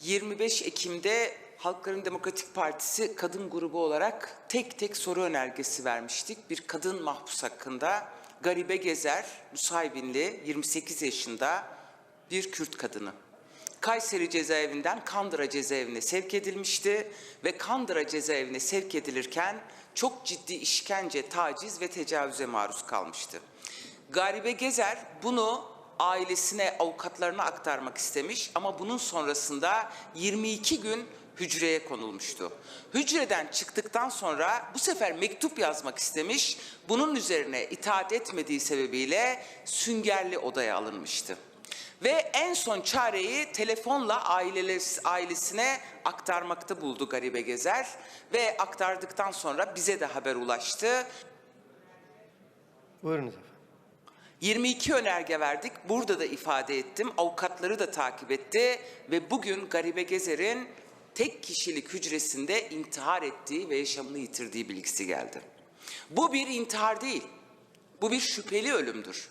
25 Ekim'de Halkların Demokratik Partisi kadın grubu olarak tek tek soru önergesi vermiştik. Bir kadın mahpus hakkında Garibe Gezer, Nusaybinli, 28 yaşında bir Kürt kadını. Kayseri cezaevinden Kandıra cezaevine sevk edilmişti ve Kandıra cezaevine sevk edilirken çok ciddi işkence, taciz ve tecavüze maruz kalmıştı. Garibe Gezer bunu ailesine, avukatlarına aktarmak istemiş ama bunun sonrasında 22 gün hücreye konulmuştu. Hücreden çıktıktan sonra bu sefer mektup yazmak istemiş. Bunun üzerine itaat etmediği sebebiyle süngerli odaya alınmıştı. Ve en son çareyi telefonla ailesine aktarmakta buldu Garibe Gezer. Ve aktardıktan sonra bize de haber ulaştı. Buyurunuz efendim. 22 önerge verdik. Burada da ifade ettim. Avukatları da takip etti ve bugün Garibe Gezer'in tek kişilik hücresinde intihar ettiği ve yaşamını yitirdiği bilgisi geldi. Bu bir intihar değil. Bu bir şüpheli ölümdür.